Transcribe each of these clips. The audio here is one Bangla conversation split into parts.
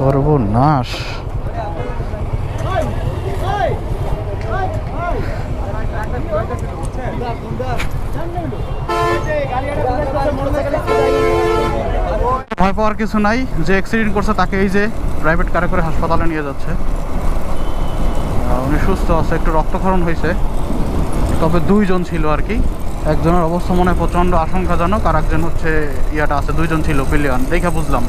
সর্বনাশ। ভয় পাওয়ার কিছু নাই, যে অ্যাক্সিডেন্ট করছে তাকে এই যে প্রাইভেট কারে করে হাসপাতালে নিয়ে যাচ্ছে। উনি সুস্থ আছে, একটু রক্তক্ষরণ হয়েছে। তবে দুইজন ছিল আর কি। একজনের অবস্থা মনে প্রচণ্ড আশঙ্কাজনক আর একজন হচ্ছে ইয়াটা আছে, দুইজন ছিল পিলিয়ন দেখে বুঝলাম।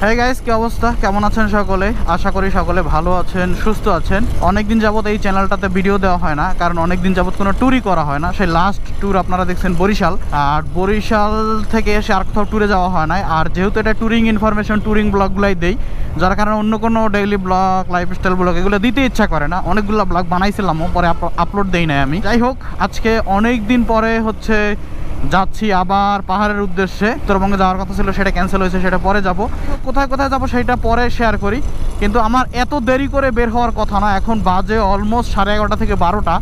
হ্যাঁ গাইস কি অবস্থা? কেমন আছেন সকলে? আশা করি সকলে ভালো আছেন, সুস্থ আছেন। অনেকদিন যাবত এই চ্যানেলটাতে ভিডিও দেওয়া হয় না, কারণ অনেকদিন যাবৎ কোনো ট্যুরই করা হয় না। সেই লাস্ট ট্যুর আপনারা দেখছেন বরিশাল। আর বরিশাল থেকে এসে আর কোথাও ট্যুরে যাওয়া হয় না আর যেহেতু এটা ট্যুরিং ইনফরমেশন ট্যুরিং ব্লগগুলাই দেই, যার কারণে অন্য কোনো ডেইলি ব্লগ লাইফস্টাইল ব্লগ এগুলো দিতে ইচ্ছা করে না। অনেকগুলো ব্লগ বানাইছিলামও, পরে আপলোড দেই নাই আমি। যাই হোক, আজকে অনেক দিন পরে হচ্ছে যাচ্ছি আবার পাহাড়ের উদ্দেশ্যে। উত্তরবঙ্গে যাওয়ার কথা ছিল, সেটা ক্যান্সেল হয়েছে, সেটা পরে যাব। কোথায় কোথায় যাব সেটা পরে শেয়ার করি। কিন্তু আমার এত দেরি করে বের হওয়ার কথা না, এখন বাজে অলমোস্ট সাড়ে এগারোটা থেকে বারোটা।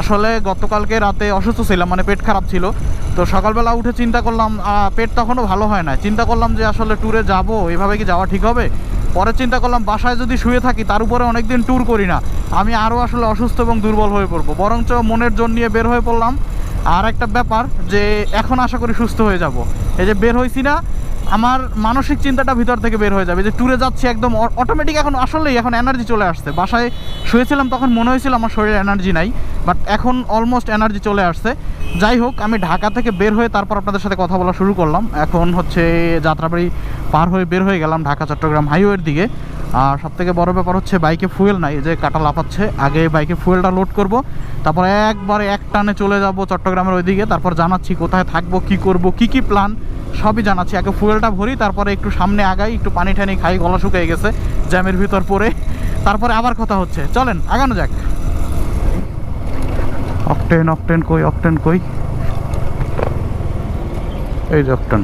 আসলে গতকালকে রাতে অসুস্থ ছিলাম মানে পেট খারাপ ছিল। তো সকালবেলা উঠে চিন্তা করলাম পেট তখনও ভালো হয় না চিন্তা করলাম যে আসলে ট্যুরে যাব, এভাবে কি যাওয়া ঠিক হবে? পরে চিন্তা করলাম, বাসায় যদি শুয়ে থাকি, তার উপরে অনেকদিন ট্যুর করি না। আমি আরও আসলে অসুস্থ এবং দুর্বল হয়ে পড়ব। বরঞ্চ মনের জোর নিয়ে বের হয়ে পড়লাম। আর একটা ব্যাপার যে এখন আশা করি সুস্থ হয়ে যাব। এই যে বের হয়েছি না, আমার মানসিক চিন্তাটা ভিতর থেকে বের হয়ে যাবে যে ট্যুরে যাচ্ছি একদম অটোমেটিক এখন আসলেই এখন এনার্জি চলে আসছে। বাসায় শুয়েছিলাম তখন মনে হয়েছিল আমার শরীরে এনার্জি নাই বাট এখন অলমোস্ট এনার্জি চলে আসছে। যাই হোক, আমি ঢাকা থেকে বের হয়ে তারপর আপনাদের সাথে কথা বলা শুরু করলাম। এখন হচ্ছে যাত্রাবাড়ি পার হয়ে বের হয়ে গেলাম ঢাকা, চট্টগ্রাম হাইওয়ের দিকে। আর সব থেকে বড় ব্যাপার হচ্ছে বাইকে ফুয়েল নাই, যে কাটা লাফাচ্ছে আগে বাইকে ফুয়েলটা লোড করব, তারপর একবারে এক টানে চলে যাব চট্টগ্রামের ওইদিকে, তারপর জানাচ্ছি কোথায় থাকব, কি করব, কি কি প্ল্যান সবই জানাচ্ছি। আগে ফুয়েলটা ভরি, তারপরে একটু সামনে আগাই, একটু পানি টানি খাই, গলা শুকিয়ে গেছে, জ্যামের ভিতর পরে তারপরে আবার কথা হচ্ছে। চলেন, আগানো যাক। অকটেন অকটেন কই অকটেন কই? এই যে অকটেন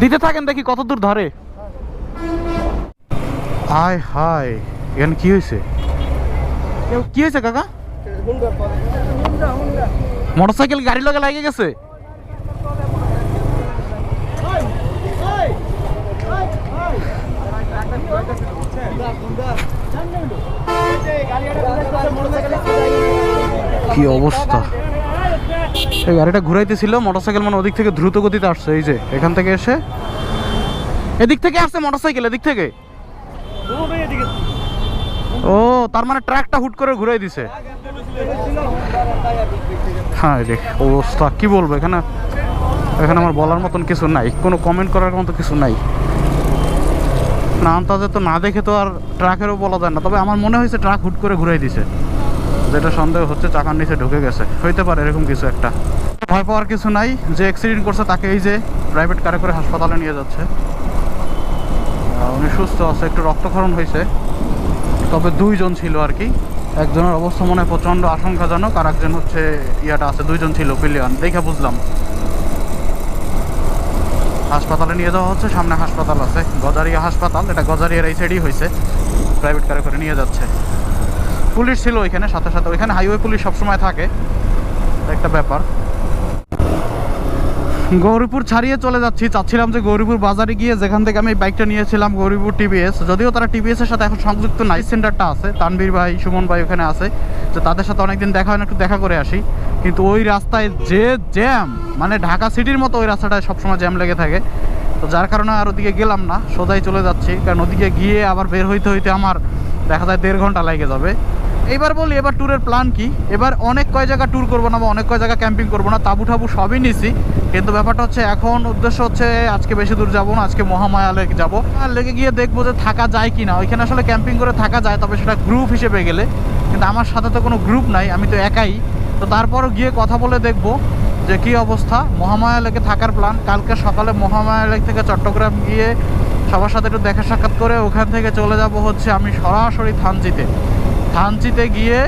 দিতে থাকেন দেখি কত দূর ধরে। হায় হায় এখানে কি হয়েছে? কি হয়েছে কাকা? মোটরসাইকেল গাড়ি লগে লাগে গেছে? কি অবস্থা? এই গাড়িটা ঘুরাইতেছিল মোটরসাইকেল মানে ওদিক থেকে দ্রুত গতিতে আসছে এই যে এখান থেকে এসে। এদিক থেকে আসছে মোটরসাইকেল এদিক থেকে। ও, তার মানে ট্র্যাকটা হুট করে ঘুরাই দিছে। হ্যাঁ রে অবস্থা, কি বলব, এখানে এখানে আমার বলার মতন কিছু নাই, কোনো কমেন্ট করার মতো কিছু নাই। না আন্তাজে তো না দেখে তো আর ট্রাকেরও বলা যায় না, তবে আমার মনে হয়েছে ট্রাক হুট করে ঘুরাই দিছে। যেটা সন্দেহ হচ্ছে চাকার নিচে ঢুকে গেছে, হইতে পারে এরকম কিছু একটা। ভয় পাওয়ার কিছু নাই, যে অ্যাক্সিডেন্ট করছে তাকে এই যে প্রাইভেট কারে করে হাসপাতালে নিয়ে যাচ্ছে। উনি সুস্থ আছে, একটু রক্তক্ষরণ হয়েছে। তবে দুইজন ছিল আর কি। একজনের অবস্থা মনে হয় প্রচণ্ড আশঙ্কাজনক, আর একজন হচ্ছে ইয়াটা আছে, দুইজন ছিল, পিলিয়ন। দেখে বুঝলাম। হাসপাতালে নিয়ে যাওয়া হচ্ছে, সামনে হাসপাতাল আছে। গজারিয়া হাসপাতাল, এটা গজারিয়ার এই সাইডই হয়েছে। প্রাইভেট কারে করে নিয়ে যাচ্ছে। পুলিশ ছিল ওইখানে, সাথে সাথে ওইখানে হাইওয়ে পুলিশ সবসময় থাকে। একটা ব্যাপার। গৌরীপুর ছাড়িয়ে চলে যাচ্ছি। চাচ্ছিলাম যে গৌরীপুর বাজারে গিয়ে যেখান থেকে আমি বাইকটা নিয়েছিলাম, গৌরীপুর টিভিএস যদিও তারা টিভিএস এর সাথে এখন সংযুক্ত নাই সেন্টারটা আছে। তানবীর ভাই, সুমন ভাই ওখানে আছে। তো তাদের সাথে অনেকদিন দেখা হয় না, একটু দেখা করে আসি। কিন্তু ওই রাস্তায় যে জ্যাম মানে ঢাকা সিটির মতো ওই রাস্তাটায় সবসময় জ্যাম লেগে থাকে। তো যার কারণে আর ওদিকে গেলাম না, সোজাই চলে যাচ্ছি। কারণ ওদিকে গিয়ে আবার বের হইতে হইতে আমার দেখা যায় দেড় ঘণ্টা লেগে যাবে। এবার বলি, এবার ট্যুরের প্ল্যান কি? এবার অনেক কয় জায়গা ট্যুর করব না বা অনেক কয় জায়গা ক্যাম্পিং করব না, তাবু ঠাবু সবই নিছি। কিন্তু ব্যাপারটা হচ্ছে, এখন উদ্দেশ্য হচ্ছে, আজকে বেশি দূর যাব না, আজকে মহামায়া লেক যাব। আর লেগে গিয়ে দেখব যে থাকা যায় কি না ওইখানে আসলে ক্যাম্পিং করে থাকা যায়, তবে সেটা গ্রুপ হিসেবে গেলে। কিন্তু আমার সাথে তো কোনো গ্রুপ নাই, আমি তো একাই। তো তারপরও গিয়ে কথা বলে দেখব যে কী অবস্থা। মহামায়া লেকে থাকার প্ল্যান কালকে সকালে মহামায়া লেক থেকে চট্টগ্রাম গিয়ে সবার সাথে একটু দেখা সাক্ষাৎ করে ওখান থেকে চলে যাব হচ্ছে আমি সরাসরি থানচিতে থানচিতে গিয়ে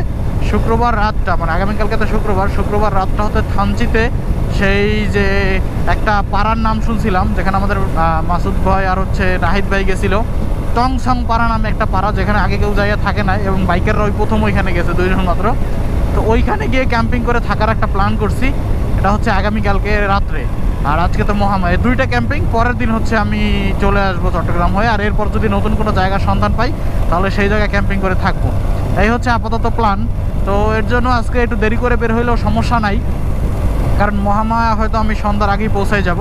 শুক্রবার রাতটা মানে আগামীকালকে তো শুক্রবার শুক্রবার রাতটা হতে থানচিতে সেই যে একটা পাড়ার নাম শুনছিলাম, যেখানে আমাদের মাসুদ ভাই আর হচ্ছে নাহিদ ভাই গেছিল। টংসং পাড়া নামে একটা পাড়া, যেখানে আগে কেউ যাইয়া থাকে না এবং বাইকেররা ওই প্রথম ওইখানে গেছে দুইজন মাত্র। তো ওইখানে গিয়ে ক্যাম্পিং করে থাকার একটা প্ল্যান করছি, এটা হচ্ছে আগামীকালকে রাত্রে। আর আজকে তো মহামায় দুইটা ক্যাম্পিং, পরের দিন হচ্ছে আমি চলে আসব চট্টগ্রাম হয়ে, আর এরপর যদি নতুন কোনো জায়গার সন্ধান পাই, তাহলে সেই জায়গায় ক্যাম্পিং করে থাকব। এই হচ্ছে আপাতত প্ল্যান তো এর জন্য আজকে একটু দেরি করে বের হইলেও সমস্যা নাই। কারণ মহামায়া হয়তো আমি সন্ধ্যার আগেই পৌঁছাই যাব।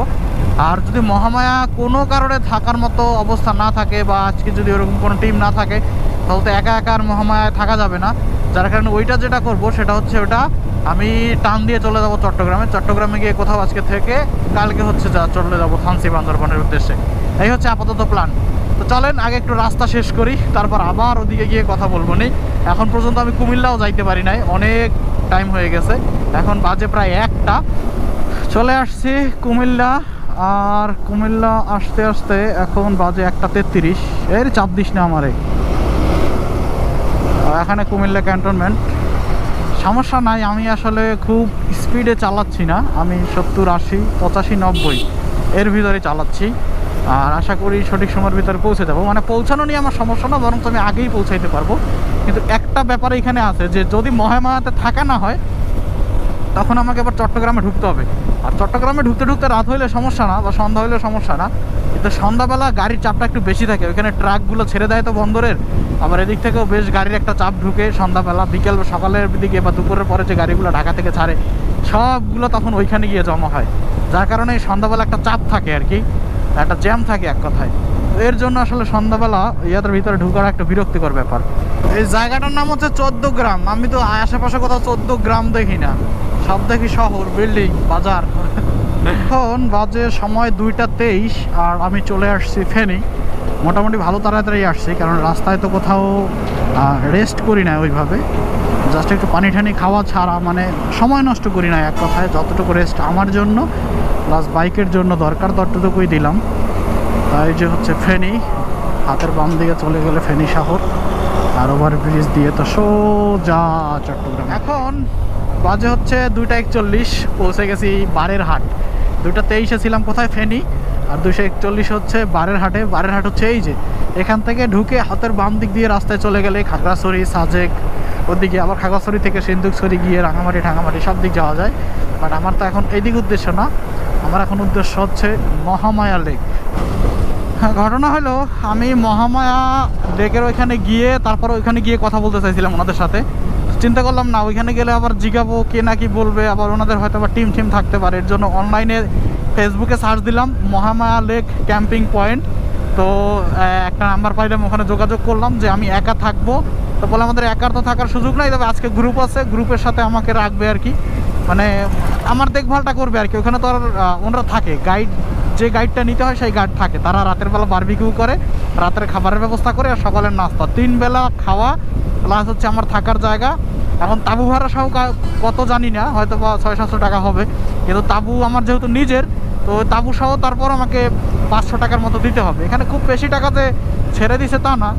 আর যদি মহামায়া কোনো কারণে থাকার মতো অবস্থা না থাকে বা আজকে যদি ওরকম কোনো টিম না থাকে, তাহলে তো একা একা আর মহামায়ায় থাকা যাবে না। যার কারণে ওইটা যেটা করব সেটা হচ্ছে ওটা আমি টান দিয়ে চলে যাব চট্টগ্রামে। চট্টগ্রামে গিয়ে কোথাও আজকে থেকে কালকে হচ্ছে যা চলে যাব থানসি বান্দরবনের উদ্দেশ্যে। এই হচ্ছে আপাতত প্ল্যান তো চলেন, আগে একটু রাস্তা শেষ করি, তারপর আবার ওদিকে গিয়ে কথা বলব নি এখন পর্যন্ত আমি কুমিল্লাও যাইতে পারি নাই, অনেক টাইম হয়ে গেছে। এখন বাজে প্রায় একটা। চলে আসছি কুমিল্লা, আর কুমিল্লা আসতে আসতে এখন বাজে একটা তেত্রিশ। এর চাপ দিস না আমারে। এখানে কুমিল্লা ক্যান্টনমেন্ট সমস্যা নাই, আমি আসলে খুব স্পিডে চালাচ্ছি না। আমি সত্তর, আশি, পঁচাশি, নব্বই এর ভিতরে চালাচ্ছি। আর আশা করি সঠিক সময়ের ভিতরে পৌঁছে যাব। মানে পৌঁছানো নিয়ে আমার সমস্যা না বরং আমি আগেই পৌঁছাইতে পারব। কিন্তু একটা ব্যাপার এখানে আছে যে, যদি মহামায়াতে থাকা না হয়, তখন আমাকে আবার চট্টগ্রামে ঢুকতে হবে। আর চট্টগ্রামে ঢুকতে ঢুকতে রাত হইলে সমস্যা না বা সন্ধ্যা হইলে সমস্যা না। কিন্তু সন্ধ্যাবেলা গাড়ির চাপটা একটু বেশি থাকে, ওইখানে ট্রাকগুলো ছেড়ে দেয় তো বন্দরের। আবার এদিক থেকেও বেশ গাড়ির একটা চাপ ঢুকে সন্ধ্যাবেলা, বিকেল বা সকালের দিকে বা দুপুরের পরে যে গাড়িগুলো ঢাকা থেকে ছাড়ে, সবগুলো তখন ওইখানে গিয়ে জমা হয়। যার কারণে সন্ধ্যাবেলা একটা চাপ থাকে আর কি, একটা জ্যাম থাকে এক কথায়। এর জন্য আসলে সন্ধ্যাবেলা ইয়াদের ভিতরে ঢুকার একটা বিরক্তিকর ব্যাপার। এই জায়গাটার নাম হচ্ছে চোদ্দ গ্রাম। আমি তো আশেপাশে কোথাও চোদ্দ গ্রাম দেখি না। সব দেখি শহর, বিল্ডিং, বাজার। এখন বাজে সময় দুইটা তেইশ আর আমি চলে আসছি ফেনি। মোটামুটি ভালো তাড়াতাড়ি আসছি কারণ রাস্তায় তো কোথাও রেস্ট করি না ওইভাবে। জাস্ট একটু পানি ঠানি খাওয়া ছাড়া মানে সময় নষ্ট করি না এক কথায় যতটুকু রেস্ট আমার জন্য প্লাস বাইকের জন্য দরকার ততটুকুই দিলাম। এই যে হচ্ছে ফেনি হাতের বাম দিকে চলে গেলে ফেনি শহর আর ওভার ব্রিজ দিয়ে তো সোজা চট্টগ্রাম। এখন বাজে হচ্ছে দুইটা একচল্লিশ, পৌঁছে গেছি বারের হাট। দুইটা তেইশে ছিলাম কোথায়? ফেনি। আর দুশো একচল্লিশ হচ্ছে বারের হাটে। বারের হাট হচ্ছে এই যে, এখান থেকে ঢুকে হাতের বাম দিক দিয়ে রাস্তায় চলে গেলে খাগড়াছড়ি, সাজেক, ওদিকে আবার খাগড়াছড়ি থেকে সিন্ধুকছড়ি গিয়ে রাঙামাটি, ঠাঙামাটি সব দিক যাওয়া যায়। বাট আমার তো এখন এইদিক উদ্দেশ্য না। আমার এখন উদ্দেশ্য হচ্ছে মহামায়া লেক। ঘটনা হলো, আমি মহামায়া লেকের ওইখানে গিয়ে, তারপর ওইখানে গিয়ে কথা বলতে চাইছিলাম ওনাদের সাথে। চিন্তা করলাম, না, ওইখানে গেলে আবার জিগাবো, কে না কি বলবে, আবার ওনাদের হয়তো আবার টিম টিম থাকতে পারে। এর জন্য অনলাইনে ফেসবুকে সার্চ দিলাম মহামায়া লেক ক্যাম্পিং পয়েন্ট তো একটা নাম্বার পাইলাম, ওখানে যোগাযোগ করলাম যে আমি একা থাকব। তো বলে আমাদের একার তো থাকার সুযোগ নাই, তবে আজকে গ্রুপ আছে গ্রুপের সাথে আমাকে রাখবে আর কি। মানে আমার দেখভালটা করবে আর কি। ওখানে তো আর ওনারা থাকে গাইড যে গাইডটা নিতে হয়, সেই গাইড থাকে। তারা রাতের বেলা বারবিকিউ করে, রাতের খাবারের ব্যবস্থা করে, আর সকালের নাস্তা। তিন বেলা খাওয়া প্লাস হচ্ছে আমার থাকার জায়গা। এখন তাবু ভাড়া সহ কত জানি না, হয়তো বা ছয় সাতশো টাকা হবে। কিন্তু তাবু আমার যেহেতু নিজের, তো তাবু সহ তারপর আমাকে পাঁচশো টাকার মতো দিতে হবে। এখানে খুব বেশি টাকাতে ছেড়ে দিছে তা না।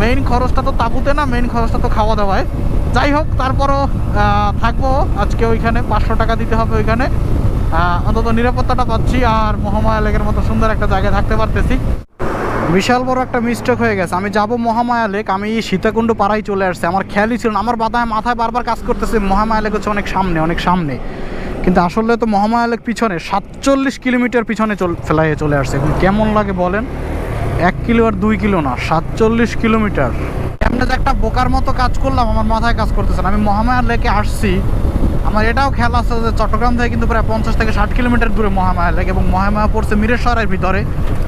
মেইন খরচটা তো তাবুতে না মেইন খরচটা তো খাওয়া দাওয়ায়। যাই হোক, তারপরও থাকব। আজকে ওইখানে পাঁচশো টাকা দিতে হবে ওইখানে। অন্তত নিরাপত্তাটা পাচ্ছি আর মহামায়া লেকের মতো সুন্দর একটা জায়গায় থাকতে পারতেছি। বিশাল বড় একটা মিস্টেক হয়ে গেছে। আমি যাব মহামায়া লেক আমি সীতাকুণ্ড পাড়ায় চলে আসছে। আমার খেয়ালই ছিল না। আমার বাধায় মাথায় বারবার কাজ করতেছে, মহামায়া লেক হচ্ছে অনেক সামনে অনেক সামনে। কিন্তু আসলে তো মহামায়া লেক পিছনে সাতচল্লিশ কিলোমিটার পিছনে চল ফেলাইয়ে চলে আসছে। এখন কেমন লাগে বলেন? এক কিলো আর দুই কিলো না, সাতচল্লিশ কিলোমিটার। এমনি একটা বোকার মতো কাজ করলাম, আমার মাথায় কাজ করতেছে আমি মহামায়া লেকে আসছি। আমার এটাও খেয়াল আছে যে চট্টগ্রাম থেকে কিন্তু প্রায় পঞ্চাশ থেকে ষাট কিলোমিটার দূরে মহামায়া লেক এবং মহামায়া পড়ছে মিরেশ্বরের ভিতরে।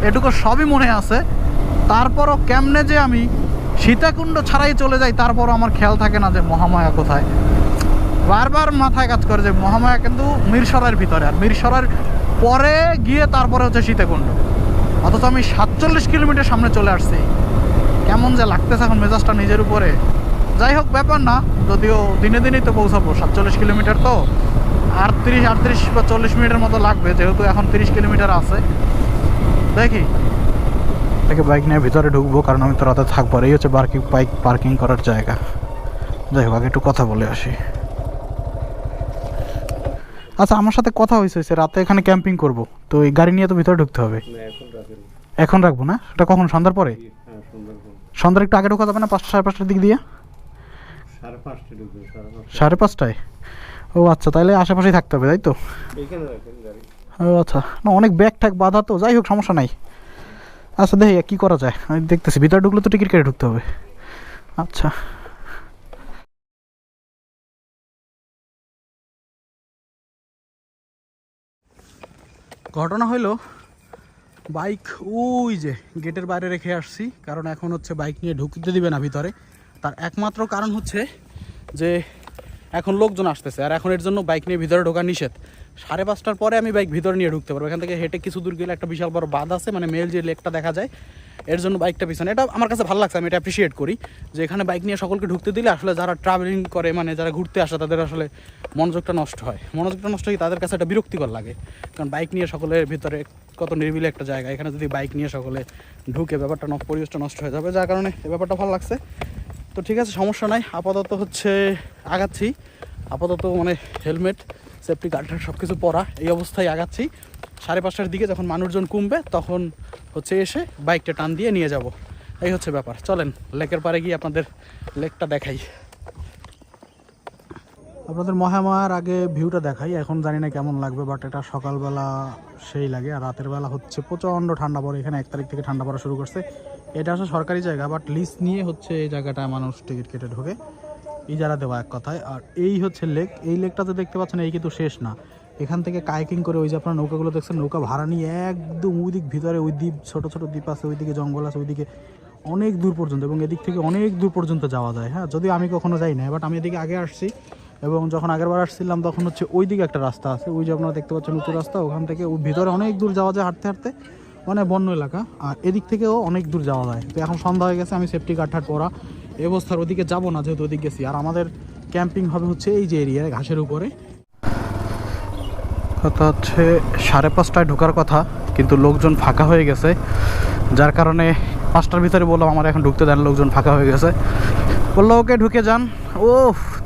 এটুকু সবই মনে আছে। তারপরও কেমনে যে আমি সীতাকুণ্ড ছাড়াই চলে যাই, তারপরও আমার খেয়াল থাকে না যে মহামায়া কোথায়। বারবার মাথায় কাজ করে যে মহামায়া কিন্তু মিরসরার ভিতরে, আর মিরসরার পরে গিয়ে তারপরে হচ্ছে সীতাকুণ্ড। অথচ আমি সাতচল্লিশ কিলোমিটার সামনে চলে আসছি। কেমন যে লাগতেছে এখন মেজাজটা নিজের উপরে। যাই হোক ব্যাপার না। যদিও দিনে দিনেই তো পৌঁছাবো সাতচল্লিশ কিলোমিটার তো। আটত্রিশ আটত্রিশ বা চল্লিশ মিনিটের মতো লাগবে যেহেতু এখন তিরিশ কিলোমিটার আছে। দেখি। থেকে বাইক নিয়ে ভিতরে ঢুকবো কারণ আমি তো রাতে থাকব এই হচ্ছে পার্কিং বাইক পার্কিং করার জায়গা। যাই হোক আগে একটু কথা বলে আসি। আচ্ছা আমার সাথে কথা হয়েছে হয়েছে, রাতে এখানে ক্যাম্পিং করব। তো এই গাড়ি নিয়ে তো ভিতরে ঢুকতে হবে? এখন রাখব না? এটা কখন সন্ধ্যার পরে? হ্যাঁ সন্ধ্যার একটু আগে ঢোকা যাবে না পাঁচটা সাড়ে পাঁচটার দিক দিয়ে? সাড়ে পাঁচটায়? ও আচ্ছা তাহলে আশেপাশেই থাকতে হবে তাই তো? ও আচ্ছা না অনেক ব্যাগ ট্যাগ বাধা তো যাই হোক সমস্যা নাই। আচ্ছা দেখি কী করা যায়? আমি দেখতেছি ভিতরে ঢুকলে তো টিকিট কেটে ঢুকতে হবে। আচ্ছা। ঘটনা হইল বাইক ওই যে গেটের বাইরে রেখে আসছি কারণ এখন হচ্ছে বাইক নিয়ে ঢুকতে দিবে না ভিতরে। তার একমাত্র কারণ হচ্ছে যে এখন লোকজন আসতেছে, আর এখন এর জন্য বাইক নিয়ে ভিতরে ঢোকা নিষেধ। সাড়ে পাঁচটার পরে আমি বাইক ভিতরে নিয়ে ঢুকতে পারব। এখান থেকে হেঁটে কিছু দূর গেলে একটা বিশাল বড় বাঁধ আছে মানে মেল যে লেকটা দেখা যায়, এর জন্য বাইকটা পিছনে। এটা আমার কাছে ভালো লাগছে, আমি এটা অ্যাপ্রিসিয়েট করি যে এখানে বাইক নিয়ে সকলকে ঢুকতে দিলে আসলে যারা ট্রাভেলিং করে মানে যারা ঘুরতে আসে, তাদের আসলে মনোযোগটা নষ্ট হয়। মনোযোগটা নষ্ট হয় তাদের কাছে এটা বিরক্তিকর লাগে। কারণ বাইক নিয়ে সকলের ভিতরে কত নিরিবিলি একটা জায়গা। এখানে যদি বাইক নিয়ে সকলে ঢুকে ব্যাপারটা পরিবেশটা নষ্ট হয়ে যাবে। যার কারণে এই ব্যাপারটা ভালো লাগছে। তো ঠিক আছে, সমস্যা নাই। আপাতত হচ্ছে আগাচ্ছি। আপাতত মানে হেলমেট, সেফটি গার্ড সব কিছু পরা, এই অবস্থায় আগাচ্ছি। সাড়ে পাঁচটার দিকে যখন মানুষজন কমবে, তখন হচ্ছে এসে বাইকটা টান দিয়ে নিয়ে যাব। এই হচ্ছে ব্যাপার। চলেন, লেকের পারে গিয়ে আপনাদের লেকটা দেখাই। আপনাদের মহামায়ার আগে ভিউটা দেখাই। এখন জানি না কেমন লাগবে বাট এটা সকালবেলা সেই লাগে। আর রাতের বেলা হচ্ছে প্রচণ্ড ঠান্ডা পড়ে। এখানে এক তারিখ থেকে ঠান্ডা পড়া শুরু করছে। এটা আসলে সরকারি জায়গা বাট লিস্ট নিয়ে হচ্ছে এই জায়গাটায় মানুষ টিকিট কেটে ঢোকে। ইজারা দেওয়া এক কথায়। আর এই হচ্ছে লেক এই লেকটাতে দেখতে পাচ্ছেন এই কিন্তু শেষ না। এখান থেকে কাইকিং করে ওই যে আপনার নৌকাগুলো দেখছেন, নৌকা ভাড়া নিয়ে একদম ওই দিক ভিতরে, ওই দ্বীপ, ছোটো ছোটো দ্বীপ আছে, ওইদিকে জঙ্গল আছে, ওইদিকে অনেক দূর পর্যন্ত এবং এদিক থেকে অনেক দূর পর্যন্ত যাওয়া যায়। হ্যাঁ যদিও আমি কখনো যাই না বাট আমি এদিকে আগে আসছি এবং যখন আগের বার আসছিলাম, তখন হচ্ছে ওই দিকে একটা রাস্তা আছে। ওই যে আপনারা দেখতে পাচ্ছেন উঁচু রাস্তা, ওখান থেকে ভিতরে অনেক দূর যাওয়া যায় হাঁটতে হাঁটতে। মানে বন্য এলাকা, আর এদিক থেকেও অনেক দূর যাওয়া যায়। তো এখন সন্ধ্যা হয়ে গেছে, আমি সেফটি ঠাট পরা, এই অবস্থার ওদিকে যাব না, যেহেতু ওদিকে গেছি। আর আমাদের ক্যাম্পিং হবে হচ্ছে এই যে এরিয়ায় ঘাসের উপরে। কথা হচ্ছে সাড়ে পাঁচটায় ঢোকার কথা, কিন্তু লোকজন ফাঁকা হয়ে গেছে। যার কারণে পাঁচটার ভিতরে বললাম, আমার এখন ঢুকতে দেন, লোকজন ফাঁকা হয়ে গেছে। বলল, ওকে, ঢুকে যান। ও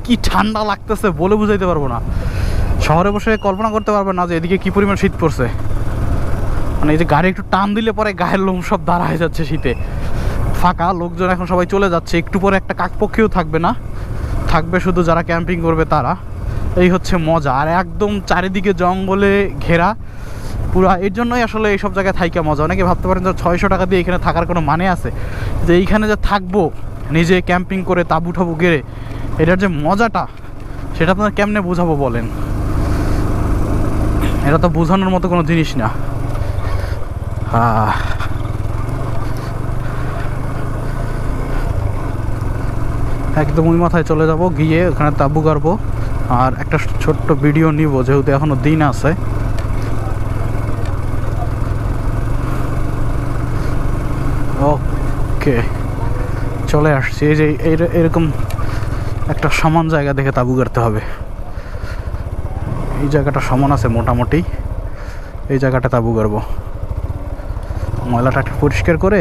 কি ঠান্ডা লাগতেছে, বলে বুঝাইতে পারব না। শহরে বসে কল্পনা করতে পারবে না যে এদিকে কি পরিমাণ শীত পড়ছে। মানে এই যে গাড়ি একটু টান দিলে পরে গায়ের লোম সব দাঁড়া হয়ে যাচ্ছে শীতে। ফাঁকা, লোকজন এখন সবাই চলে যাচ্ছে। একটু পরে একটা কাকপক্ষীও থাকবে না। থাকবে শুধু যারা ক্যাম্পিং করবে তারা। এই হচ্ছে মজা। আর একদম চারিদিকে জঙ্গলে ঘেরা। পুরো, এর জন্যই আসলে এইসব জায়গায় থাইকা মজা। অনেকে ভাবতে পারেন যে ছয়শো টাকা দিয়ে এখানে থাকার কোনো মানে আছে? যে এইখানে যে থাকব, নিজে ক্যাম্পিং করে তাবু ঠাবু গেড়ে, এটার যে মজাটা, সেটা আপনার কেমনে বোঝাবো বলেন? এটা তো বোঝানোর মতো কোনো জিনিস না। একদম ওই মাথায় চলে যাব, গিয়ে ওখানে তাবু গাড়বো, আর একটা ছোট্ট ভিডিও নিব, যেহেতু এখনও দিন আছে। ওকে, চলে আসছি। এই যে এরকম একটা সমান জায়গা দেখে তাবু গাড়তে হবে। এই জায়গাটা সমান আছে মোটামুটি। এই জায়গাটা তাবু গাড়বো। ময়লাটা একটু পরিষ্কার করে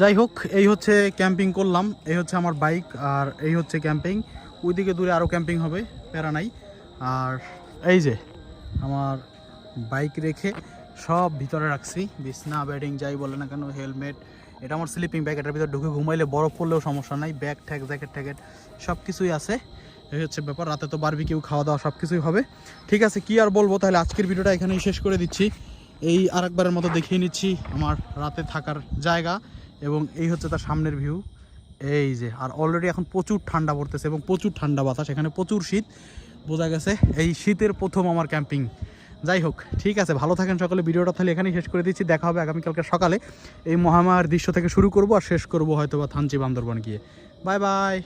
যাই হোক, এই হচ্ছে ক্যাম্পিং করলাম। এই হচ্ছে আমার বাইক আর এই হচ্ছে ক্যাম্পিং। ওইদিকে দূরে আরও ক্যাম্পিং হবে, প্যারা নাই। আর এই যে আমার বাইক রেখে সব ভিতরে রাখছি। বিছনা ব্যাডিং যাই বলে না কেন হেলমেট এটা আমার স্লিপিং ব্যাগ এটার ভিতরে ঢুকে ঘুমাইলে বরফ পড়লেও সমস্যা নাই। ব্যাগ ট্যাগ জ্যাকেট ট্যাকেট সব কিছুই আছে। এই হচ্ছে ব্যাপার, রাতে তো বারবি কেউ খাওয়া দাওয়া সব কিছুই হবে। ঠিক আছে, কি আর বলব? তাহলে আজকের ভিডিওটা এখানেই শেষ করে দিচ্ছি। এই আরেকবারের মতো দেখিয়ে নিচ্ছি আমার রাতে থাকার জায়গা। এবং এই হচ্ছে তার সামনের ভিউ এই যে, আর অলরেডি এখন প্রচুর ঠান্ডা পড়তেছে এবং প্রচুর ঠান্ডা বাতাস, এখানে প্রচুর শীত। বোঝা গেছে এই শীতের প্রথম আমার ক্যাম্পিং যাই হোক, ঠিক আছে, ভালো থাকেন সকলে, ভিডিওটা তাহলে এখানেই শেষ করে দিচ্ছি, দেখা হবে আগামীকালকে সকালে। এই মহামার দৃশ্য থেকে শুরু করব আর শেষ করব হয়তো বা থানচি বান্দরবন গিয়ে। Bye bye.